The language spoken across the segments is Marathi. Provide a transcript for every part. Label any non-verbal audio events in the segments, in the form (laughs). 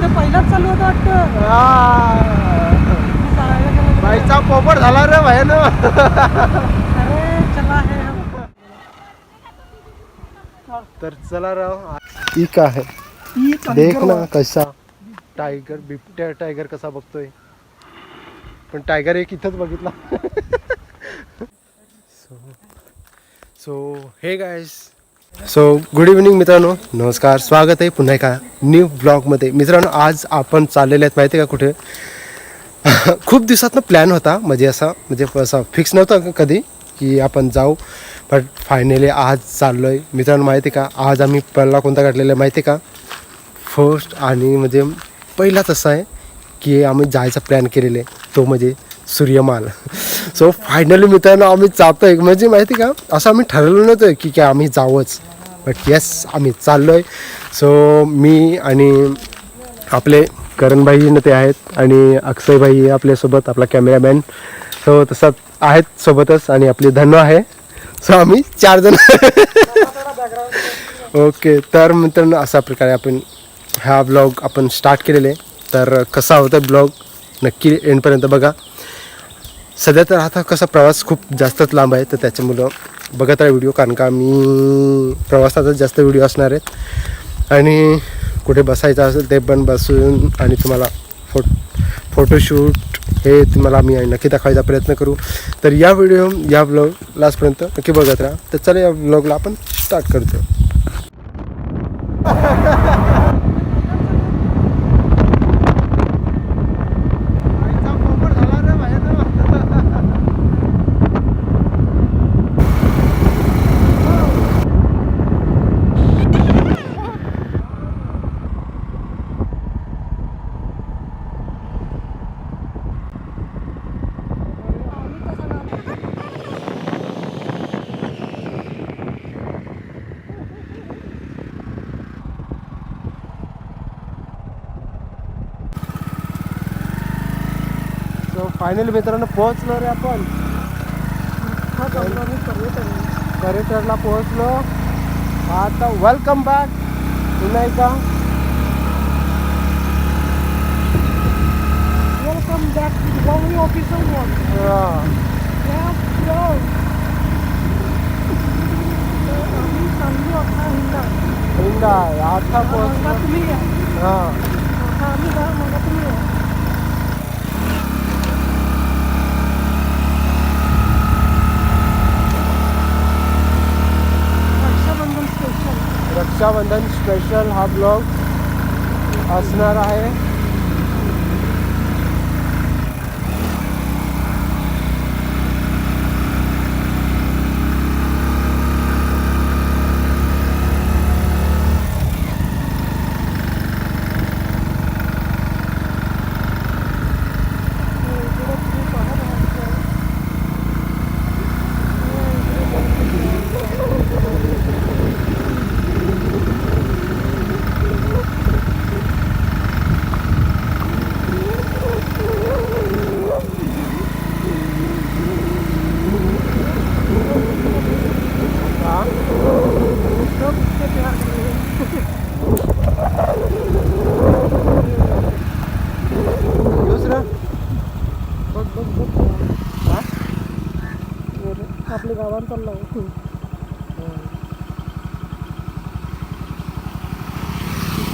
ते पहिलाच चालू होतं वाटतं. बाईचा पोपट झाला रे भाई ना अरे चला हे. तर चला राव. ठीक आहे. देख ना कसा. टायगर बिबट्या टायगर कसा बघतोय. पण टायगर एक इथंच बघितला. So hey guys so good evening मित्रांनो. नमस्कार. स्वागत आहे पुन्हा एका न्यू ब्लॉगमध्ये मित्रांनो आज आपण चाललेले आहेत माहिती आहे का कुठे? (laughs) खूप दिवसातनं प्लॅन होता. म्हणजे असा म्हणजे असा फिक्स नव्हता कधी की आपण जाऊ. बट फायनली आज चाललो आहे मित्रांनो माहिती आहे का? आज आम्ही पहिला कोणता काढलेला आहे माहिती आहे का? फर्स्ट आणि म्हणजे पहिलाच असा आहे की आम्ही जायचा प्लॅन केलेला आहे. तो म्हणजे सूर्यमाल. (laughs) सो फायनली मित्रांनो आम्ही जातो आहे म्हणजे माहिती आहे का? असं आम्ही ठरवलं नव्हतं की काय आम्ही जावंच. बट येस आम्ही चाललो आहे सो मी आणि आपले करणभाई न ते आहेत आणि अक्षयभाई आपल्यासोबत आपला कॅमेरामॅन सो तसा आहेत सोबतच आणि आपली धन्नो आहे. सो आम्ही चार जण. ओके तर मित्रांनो अशा प्रकारे आपण हा ब्लॉग आपण स्टार्ट केलेले. तर कसा होता ब्लॉग नक्की एंडपर्यंत बघा. सध्या तर आता कसा प्रवास खूप जास्तच लांब आहे तर त्याच्यामुळं बघत राहा व्हिडिओ कारण का मी प्रवासातच जास्त व्हिडिओ असणार आहेत. आणि कुठे बसायचं असेल ते पण बसून आणि तुम्हाला फो फोटोशूट हे तुम्हाला आम्ही नक्की दाखवायचा प्रयत्न करू. तर या व्हिडिओ या ब्लॉग लास्टपर्यंत नक्की बघत राहा. तर चला या ब्लॉगला आपण स्टार्ट करतो (laughs) सो फायनली मित्रांनो पोहोचलो रे आपण. पर्यटनला पोहोचलो. आता वेलकम बॅक पुन्हा एकदा. वेलकम बॅक गोवणी ऑफिसर हा. हिंदा आता पोहोचलो हा आता आम्ही जा मग तुम्ही या रक्षाबंधन स्पेशल रक्षाबंधन स्पेशल हा ब्लॉग असणार आहे हा दुसरं बघ बघ बघ हा? आपल्या गावात चाललो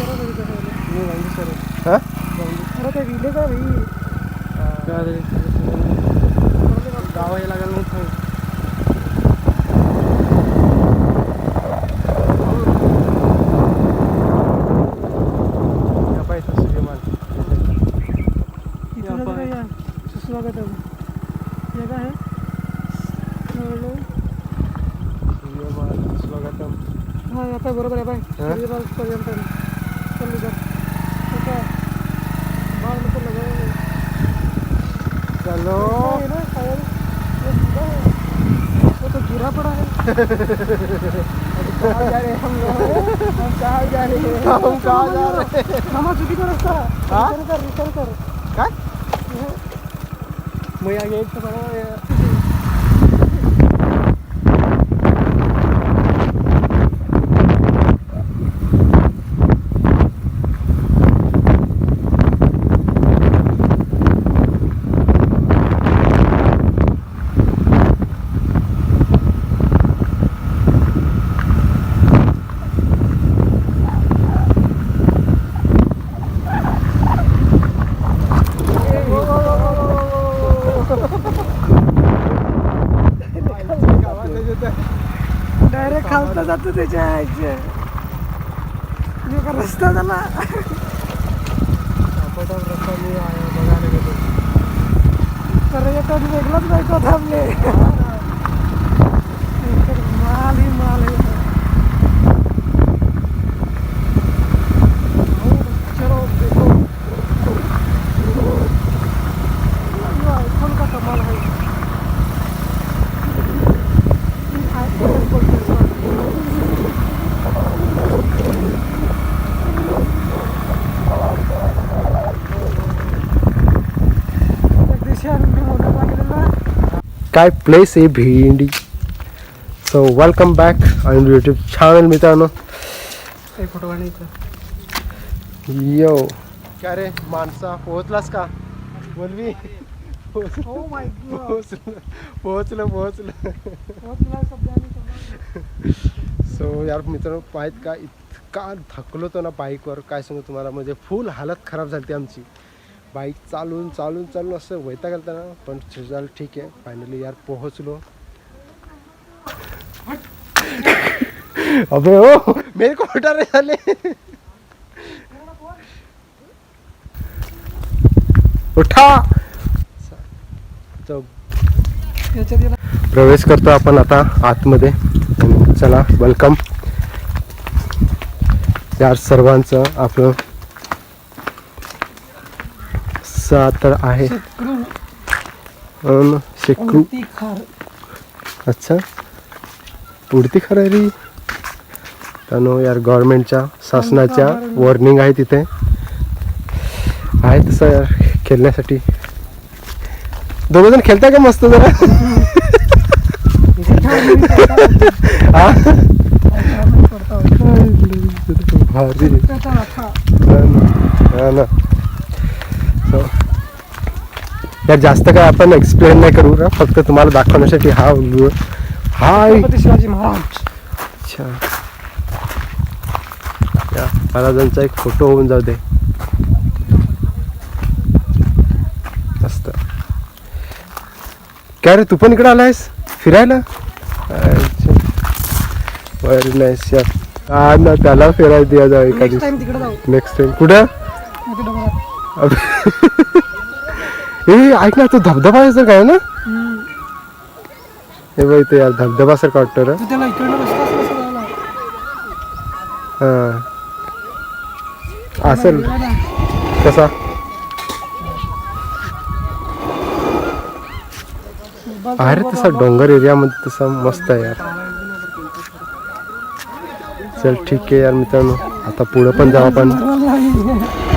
मी वांगी सर हा खरं ते विलेज आहे भाई गाव हे लागेल नाही या पाहिजे सूर्यमान इथं काय या सुस्वागतम हे काय आहे हॅलो. सूर्यमान स्वागतम हा या पाय बरोबर आहे पाय हा? सूर्यपाल पर्यंत चल जा ठीक आहे बाळ नको लगाव चलो है ना शायद ये सीधा है वो तो गिरा पड़ा है कहाँ जा रहे हैं हम लोग हम कहाँ जा रहे हैं हम कहाँ जा रहे हैं? मामा चुकीचा रस्ता हा? रिटर्न कर रिटर्न कर काय मग या गेटचं बरोबर कुठं जातो त्याच्या आईच्या. रस्ता झाला. रस्ता मी बघायला गेलो. तर येतात वेगळाच बायको थांबले इकडे माल ही माल आहे हो, चलो देखो आयफोन का कमाल है आयफोन बोलते जगदीशी आनंदी मोठा लागलेला काय प्लेस आहे भिंडी so welcome back on YouTube channel मित्रांनो यो काय रे माणसा पोहोचलास का? बोलवी. पोहोचलं पोहोचलं सो यार मित्रांनो पाहित का इतका थकलो होतो ना बाईकवर काय सांगू तुम्हाला? म्हणजे फुल हालत खराब झाली आमची. बाईक चालून चालून चालून असं वैता गेलता ना पण झालं ठीक आहे. फायनली यार पोहोचलो. अबे ओ मेरे को उठा रहे झाले. उठा. प्रवेश करतो आपण आता आतमध्ये. चला वेलकम यार सर्वांचं आपलं सा तर आहे. शेतकरी. अन शेकरू उलटी खार. अच्छा. पुढती खरारी त्यानं यार गव्हर्नमेंटच्या शासनाच्या वॉर्निंग आहे तिथे. आहे तसं यार खेळण्यासाठी. दोघ जण खेळताय का मस्त जरा? हा? भारी. हा ना यार जास्त काय आपण एक्सप्लेन नाही करू. ना फक्त तुम्हाला दाखवण्यासाठी हा व्ह्यू हाय. शिवाजी महाराज. अच्छा. या महाराजांचा एक फोटो होऊन जाऊ दे. मस्त. काय रे तू पण इकडे आलायस? फिरायला? व्हेरी नाईस यार हा ना त्याला फिरायला द्या जाऊ जाऊ. नेक्स्ट टाइम कुठं? (laughs) ए ऐक ना तो धबधबा आहे सर काय ना. हे बघ इथे यार धबधबा सारखं वाटतं रे. तू त्याला इकडनं रस्ता असं कसं जायला हा. असेल. कसा? अरे तसा डोंगर एरियामध्ये तसा मस्त आहे यार. चल ठीक आहे यार मित्रांनो. आता पुढं पण जाऊ आपण. (laughs)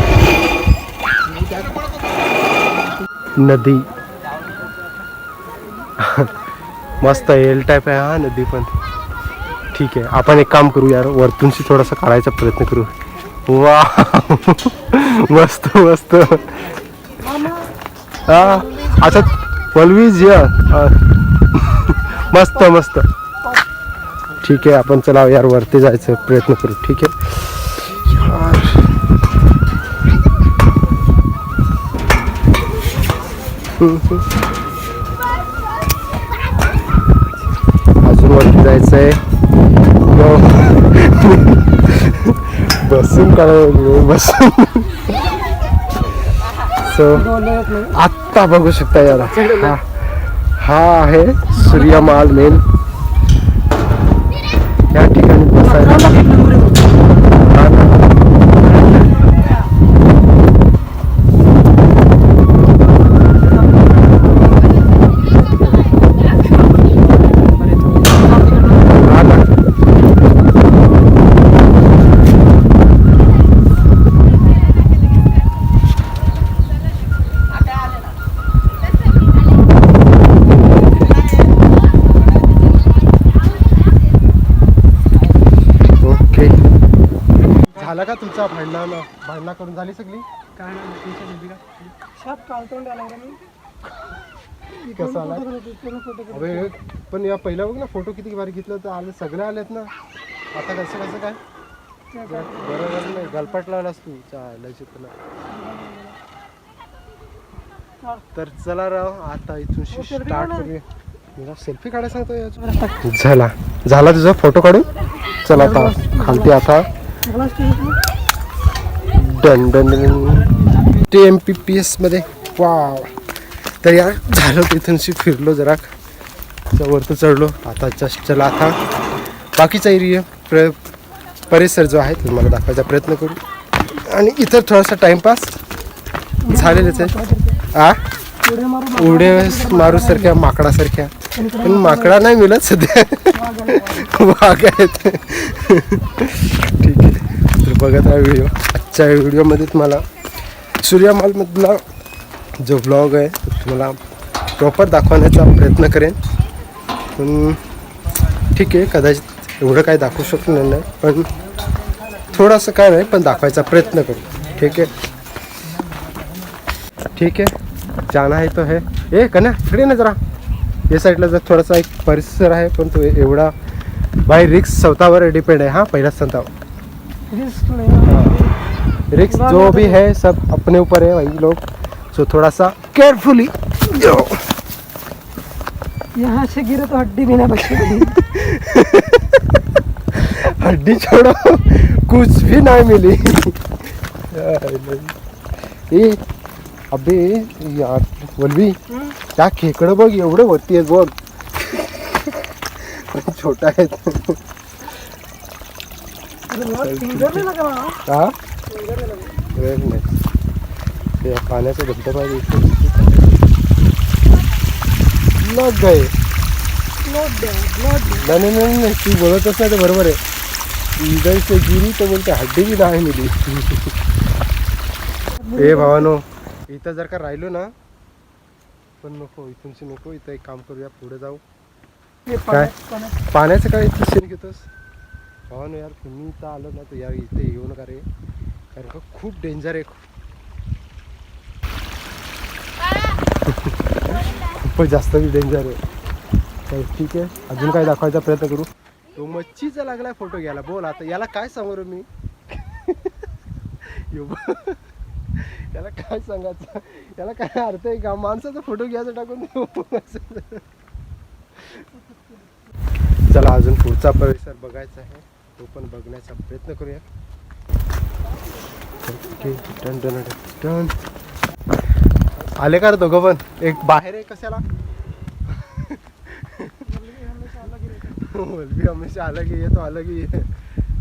नदी. मस्त एल टाईप आहे हा नदी पण. ठीक आहे आपण एक काम करू यार वरतूनशी थोडासा काढायचा प्रयत्न करू. वा मस्त मस्त. हा आता पलवीज या. मस्त मस्त. ठीक आहे आपण चला यार वरती जायचं प्रयत्न करू. ठीक आहे. अजून वरती जायचं आहे बसून काढावं बसून. सो आत्ता बघू शकता याला. हा. हा आहे सूर्यमाल मेन या ठिकाणी बसायला. का तुमचा भांडणा भांडणा करून झाली सगळी? काय नाही तुमच्या नदी का? शाप काळतोंड आला रे मी कसं आला पूर्ण फोटो काढ. अबे पण या पहिला बघ ना फोटो किती भारी घेतलं तर आले सगळे आलेत ना. आता कसं कसं काय? बरोबर नाही गलपाट लावलास तू. चालायची तर चला राव आता इथून हो, स्टार्ट ना. करूया. मला सेल्फी काढायला सांगतो झाला झाला तुझा फोटो काढून? चला आता खालती आता. Done done done T M P P एसमध्ये वाव तर यार झालं तिथूनशी फिरलो जरा. वरती चढलो. आता जस्ट चला आता. बाकीचा एरिया प्र परिसर जो आहे तो तुम्हाला दाखवायचा प्रयत्न करू. आणि इथं थोडासा टाइमपास झालेलंच आहे. आ? उडे मारूसारख्या माकडासारख्या. पण माकडा नाही मिळत सध्या. वाघ आहेत. ठीक आहे. तर बघत राहा व्हिडिओ. आजच्या व्हिडिओमध्ये तुम्हाला सूर्यमालमधला जो ब्लॉग आहे तुम्हाला प्रॉपर दाखवण्याचा प्रयत्न करेन. पण ठीक आहे कदाचित एवढं काय दाखवू शकणार नाही पण थोडंसं काय नाही पण दाखवायचा प्रयत्न करू. ठीक आहे? ठीक है जाना है तो है. ए कन्या इकडे ना जरा. या साईडला जर थोडासा एक परिसर आहे पण तो एवढा बाय रिक्स स्वतःवर डिपेंड आहे हा पहिलाच नहीं. रिक्स जो भी है सब अपने ऊपर है वही लोग। सो थोड़ा सा केयरफुली यहाँ से गिरे तो हड्डी भी ना (laughs) बचेगी हड्डी छोड़ो कुछ भी नहीं मिली। (laughs) ए अबे यार वल्वी त्या खेकडं बघ एवढं वरती आहेत बघ। किती (laughs) छोटा आहेत वहाँ हा? वेळ नाही. ते पाण्याचा धबधबा आहे दे ब्लड नाही नाही नाही तू बोलतच नाही ते बरोबर आहे. से गिरी तर बोलते हड्डी बी नाही मिली. ए भावानो इथं जर का राहिलो ना पण नको इथूनशी नको. इथं एक काम करूया पुढे जाऊ. काय? पाण्याचं काय इथं सीन घेतोस? भावानो यार तुम्ही इथं आलो ना तर यार इथे येऊ नका रे. कारण का खूप डेंजर आहे खूपच जास्त डेंजर आहे. तर ठीक आहे. अजून काय दाखवायचा प्रयत्न करू. तो मच्छीचा लागलाय फोटो घ्यायला. बोल आता याला काय सांगू मी. याला काय सांगायचं? याला काय अर्थ आहे का? माणसाचा फोटो घ्यायचा टाकून. चला अजून पुढचा परिसर बघायचा आहे. तो पण बघण्याचा प्रयत्न करूया. डन आले का रे दोघं पण? एक बाहेर आहे कशाला? हमेशा अलग रहता। बोल भी हमेशा अलग ही है तो अलग ही है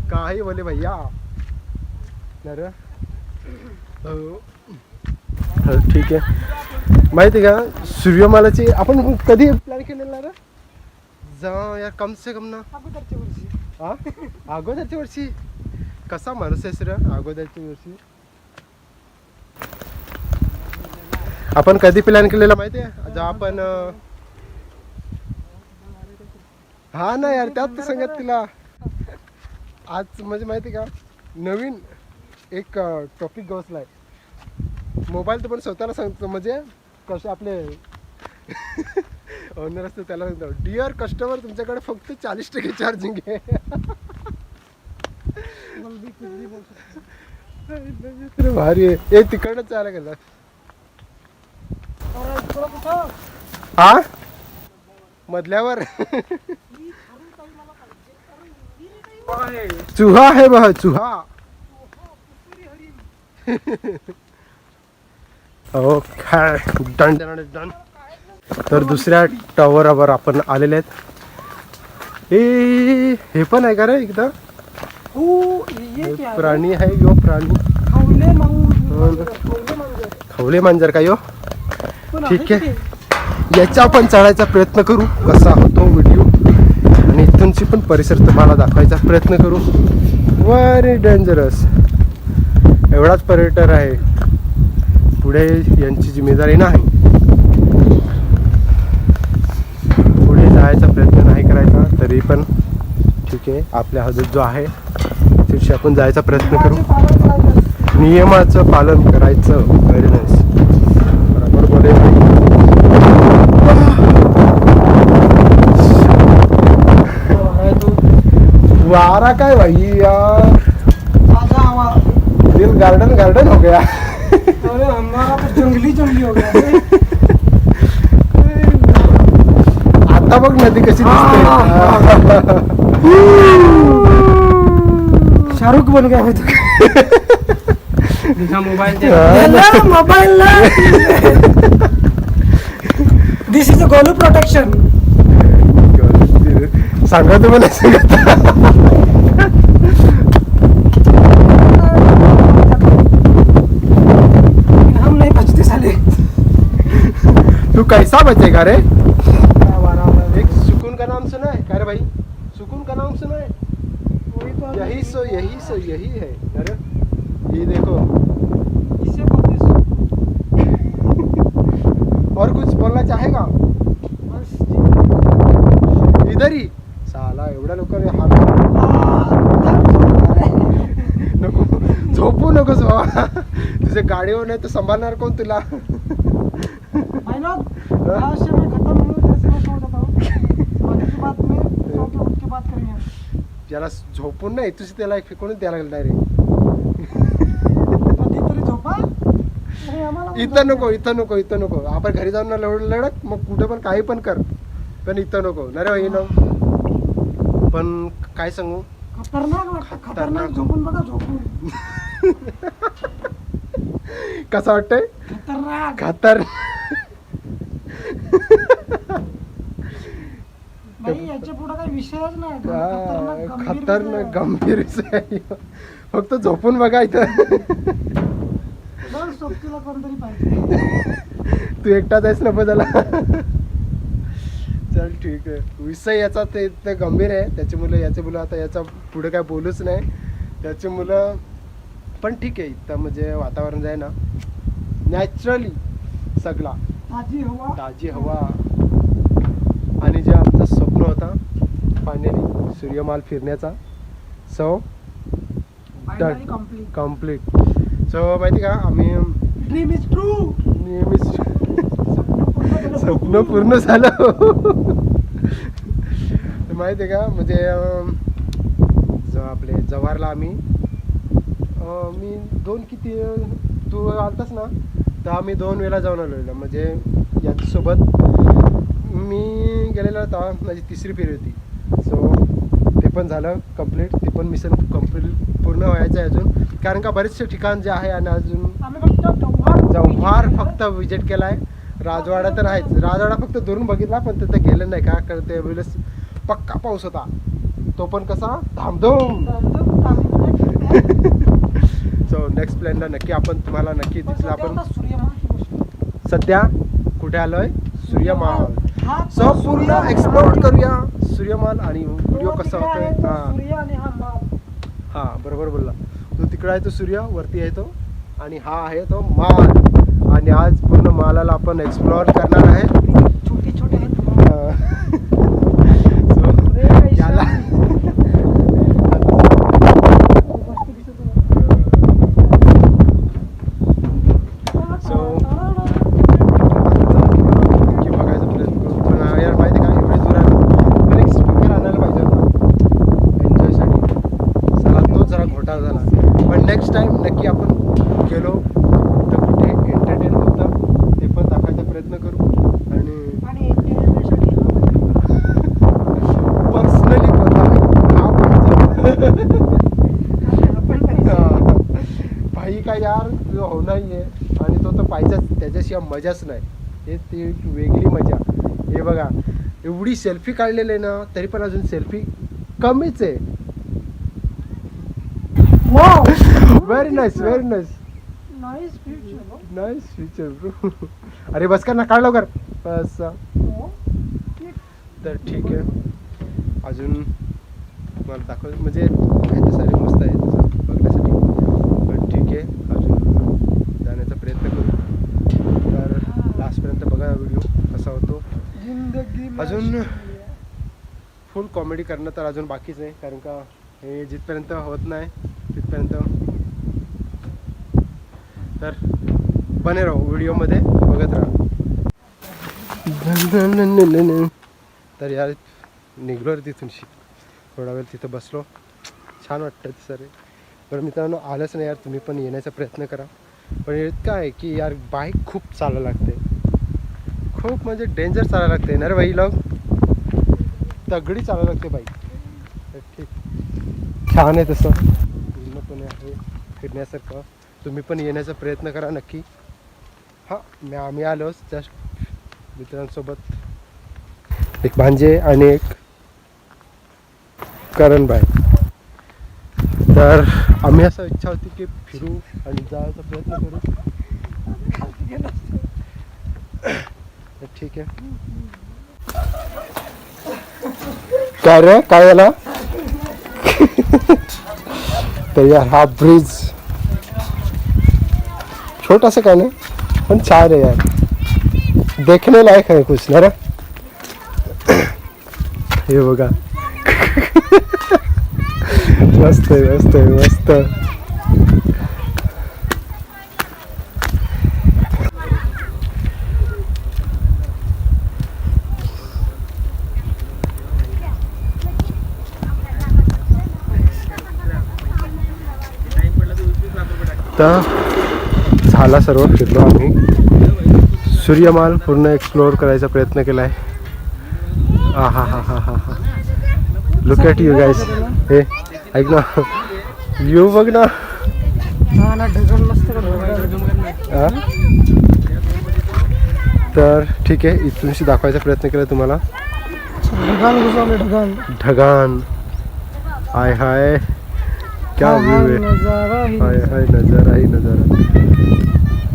कहा ही बोले भैया ठीक आहे. माहिती आहे का सूर्यमालाची आपण कधी प्लॅन केलेला रे जा यार कम से कम ना. अगोदरच्या वर्षी. हा? अगोदरच्या वर्षी? कसा माणूस आहेस रे अगोदरच्या वर्षी आपण कधी प्लॅन केलेला माहिती आहे? जेव्हा आपण हा ना यार त्यात तर सांगत तिला. आज म्हणजे माहिती का? नवीन एक टॉपिक गवसलाय मोबाईल तर पण स्वतःला सांगतो म्हणजे कसे आपले (laughs) ओनर असतो त्याला सांगतो डिअर कस्टमर तुमच्याकडे फक्त चाळीस टक्के चार्जिंग आहे (laughs) बोल भी कुछ भी बोल सकते अरे भारी आहे. ए तिकडनंच चाल गेला. हा मधल्यावर? चुहा आहे बघ चुहा. ओके डन डन डन तर दुसऱ्या टॉवरवर आपण आलेले आहेत. ए हे पण आहे का रे एकदा? ओ ये क्या है? प्राणी आहे यो प्राणी। खवले मांजर खवले मांजर। का यो? पण ठीक आहे? याचा आपण चढायचा प्रयत्न करू कसा होतो व्हिडिओ आणि इथूनची पण परिसर तुम्हाला दाखवायचा प्रयत्न करू. व्हेरी डेंजरस एवढाच पर्यटन आहे. पुढे यांची जिम्मेदारी नाही. पुढे जायचा प्रयत्न नाही करायचा तरी पण ठीक आहे. आपल्या हदूद जो आहे तिथे आपण जायचा प्रयत्न करू. नियमाचं पालन करायचं व्हेरी नाईस बरोबर बोले वारा काय भाई यार? दिल गार्डन गार्डन हो गया. अरे हमारा तो जंगली जंगली हो गया। आता बघ नदी कशी दिसते. (laughs) शाहरुख बन गया मैं तो mobile mobile this is a Golu protection सांगा तू मला सांगा हम नहीं बचते साले। तू कैसा बचेगा रे एक सुकून का नाम सुना है क्या रे भाई सुकून का नाम सुना है वही तो अभी- यही सो यही है अरे ये देखो। इसे (laughs) और कुछ बोलना चाहेगा? बस इधर ही। साला एवढ्या लोकांनी हा। नको झोपू नकोस बाबा तुझे गाडीवर नाही तर सांभाळणार कोण तुला? खत्म हूँ हूँ (laughs) बात में बात करेंगे। ज्याला झोपून नाही तुझी त्याला एक फेकूनच द्यायला लागेल डायरेक्ट इथं नको इथं नको इथं नको. आपण घरी जाऊन ना लढ लढत मग कुठे पण काही पण कर. पण इथं नको. ना रे ना पण काय सांगू? खतरनाक. झोपून बघा झोपून. (laughs) कसं वाटतंय? खतरनाक. खातर (laughs) भाई याच्यापुढे काही विषयच नाही. खतरनाक गंभीर खतरनाक विषय. गंभीर विषय आहे. फक्त झोपून बघा इथं. बघ सोबतीला कोणतरी पाहिजे. तू एकटाच आहेस नको त्याला. चल ठीक आहे. विषय याचा ते ते गंभीर आहे. त्याची मुलं याची मुलं आता याचा पुढे काय बोलूच नाही. त्याची मुलं पण ठीक आहे इथं म्हणजे वातावरण जे आहे ना नॅचरली सगळा. ताजी हवा. ताजी हवा. आणि जे आमचं स्वप्न होता. फायनली सूर्यमाल फिरण्याचा. सो कंप्लीट सो माहिती का? आम्ही ड्रीम इज ट्रू नेहमी स्वप्न पूर्ण झालं. माहिती आहे का? म्हणजे ज आपले जव्हारला आम्ही मी दोन किती तू आलतास ना तर आम्ही दोन वेळा जाऊन आलेलो म्हणजे यांच्यासोबत मी गेलेलो तेव्हा माझी तिसरी फेरी होती. सो ते पण झालं कंप्लीट ते पण मिशन कंप्लीट पूर्ण व्हायचं आहे अजून. कारण का बरेचसे ठिकाण जे आहे आणि अजून जव्हार फक्त विजिट केलाय. राजवाडा तर आहेच. राजवाडा फक्त दुरून बघितला पण तिथं गेलं नाही का? कारण ते वेळेस पक्का पाऊस होता. तो पण कसा? धामधूम. सो नेक्स्ट प्लॅनला नक्की आपण तुम्हाला नक्की तिथलं आपण सध्या कुठे आलोय? सूर्यमाल सो पूर्ण एक्सप्लोर करूया. सूर्यमाल आणि व्हिडिओ कसा होतोय? हा. सूर्य आणि हा हा बरोबर बोलला. तो तिकडे आहे तो सूर्य वरती आहे तो. आणि हा आहे तो माल. आणि आज पूर्ण मालाला आपण एक्सप्लोअर करणार आहे छोटे छोटे आहेत माल. अं, so, रे कैसा? याला मस्त दिसत होतं. So, की बघायचा प्रयत्न करू पण अं, यार माहिती का एवढे दुरान पण एक स्पीकर आणायला पाहिजे होता एन्जॉयसाठी चला तो जरा घोटाळा झाला पण नेक्स्ट टाइम नक्की आपण गेलो तर कुठे एंटरटेन होतं ते पण दाखवायचा प्रयत्न करू आणि आणि entertainment साठी पर्सनली हा पाहिजे आपण पाहिजे. भाई काय यार तो हो नाही आहे आणि तो तर पाहिजेच त्याच्याशिवाय मजाच नाही. हे ती एक वेगळी मजा. हे बघा एवढी सेल्फी काढलेली आहे ना तरी पण अजून सेल्फी कमीच आहे! Very nice very nice? Nice feature bro अरे बस कर ना काढ लवकर. बस. तर ठीक आहे. अजून मला दाखव म्हणजे सारे मस्त आहे. तसं बघण्यासाठी. पण ठीक आहे अजून जाण्याचा प्रयत्न करू तर बघा व्हिडिओ कसा होतो? अजून-. फुल कॉमेडी करणं तर अजून बाकीच आहे कारण का हे जिथपर्यंत होत नाही तिथपर्यंत. तर बने राहू व्हिडिओमध्ये बघत राहा. तर यार निघलो रे तिथून शि थोडा वेळ तिथं बसलो. छान वाटतं सर बरं मित्रांनो आलंच नाही यार तुम्ही पण येण्याचा प्रयत्न करा. पण इतकं आहे की यार बाईक खूप चालायला लागते. खूप म्हणजे डेंजर चालायला लागते. ना रे भाई लोक तगडी चालायला लागते बाईक ठीक. छान आहे तसं. फिरण्यासारखं. तुम्ही पण येण्याचा प्रयत्न करा नक्की. हां मी आम्ही आलोच जस्ट मित्रांसोबत. एक भांजे आणि एक करण बाई तर आम्ही असं इच्छा होती की फिरू आणि जायचा प्रयत्न करू. तर ठीक आहे काय रे काय झाला तर यार, हा ब्रिज छोटा सा नाही पण छान आहे यार। देखने लायक आहे कुछ, ना रे? (coughs) हे बघा (laughs) मस्त आहे मस्त आहे मस्त तर झाला सर्व फिरलो आम्ही. सूर्यमाल पूर्ण एक्सप्लोअर करायचा प्रयत्न केला आहे हा हा हा हा. हा हा लुक ॲट यू गाईस हे ऐक ना. यू बघ ना? तर ठीक आहे इथूनशी दाखवायचा प्रयत्न केला तुम्हाला. ढगन ढगान हाय हाय. क्या व्यू हा, नजारा ही हाय हाय नजारा ही नजारा।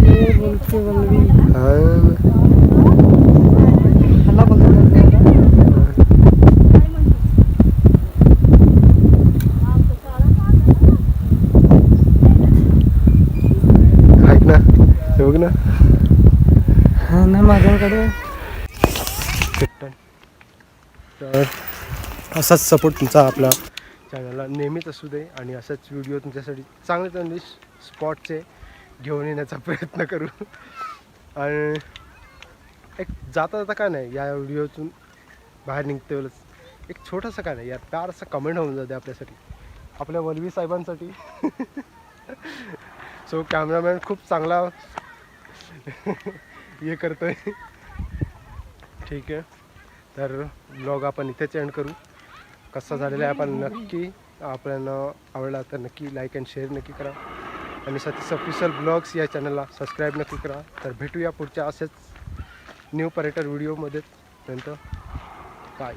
ये बोलते हा बघायला ऐक ना हे बघ ना हा। नाही माझ्याकडे तर असाच सपोर्ट तुमचा आपला। चॅनलला नेहमीच असू दे आणि असाच व्हिडिओ तुमच्यासाठी चांगले चांगले स्पॉटचे घेऊन येण्याचा प्रयत्न करू. आणि एक जाता जाता काय नाही या व्हिडिओतून बाहेर निघते वेळेस एक छोटंसं काय नाही यार प्यार असं कमेंट होऊन जाते आपल्यासाठी. आपल्या वलवी साहेबांसाठी. सो कॅमेरामॅन खूप चांगला हे करतोय. ठीक आहे. तर ब्लॉग आपण इथेच एंड करू. कसा झालेला आहे आपण नक्की आपल्याला आवडला तर नक्की लाईक अँड शेअर नक्की करा. आणि सतीश ऑफिशियल ब्लॉग्स या चॅनलला सबस्क्राईब नक्की करा. तर भेटूया पुढच्या असेच न्यू पर्यटन व्हिडिओमध्ये नंतर बाय